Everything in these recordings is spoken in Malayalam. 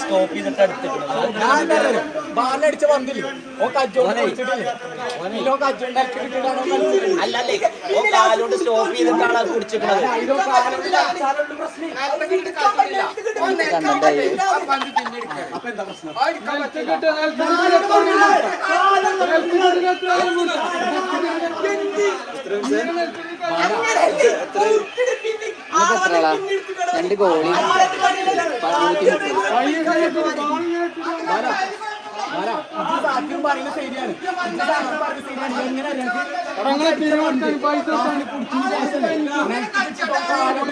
സ്റ്റോപ്പ് ചെയ്തിട്ട് ബാലടിച്ച പന്തിൽ ഓ കജ്ജോണ്ട് അല്ലല്ലേ ഓ കാലുകൊണ്ട് സ്റ്റോപ്പ് ചെയ്തിട്ടാണ് അത് കുടിച്ചിട്ടുള്ളത്. രണ്ട് ഗോളി പറയുന്നത് ശരിയാണ് എങ്ങനെ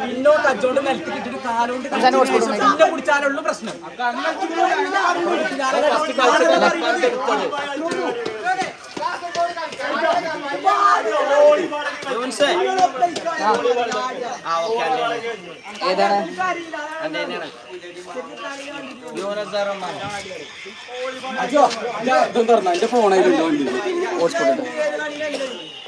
പിന്നോ കച്ചോണ്ട് നിലത്ത് കിട്ടിട്ട് കാലോണ്ട് ഹോസ്പിറ്റലിൽ. പിന്നെ പ്രശ്നം ഏതാണ് അജോ എന്റെ ഫോണായിരുന്നു ഹോസ്പിറ്റൽ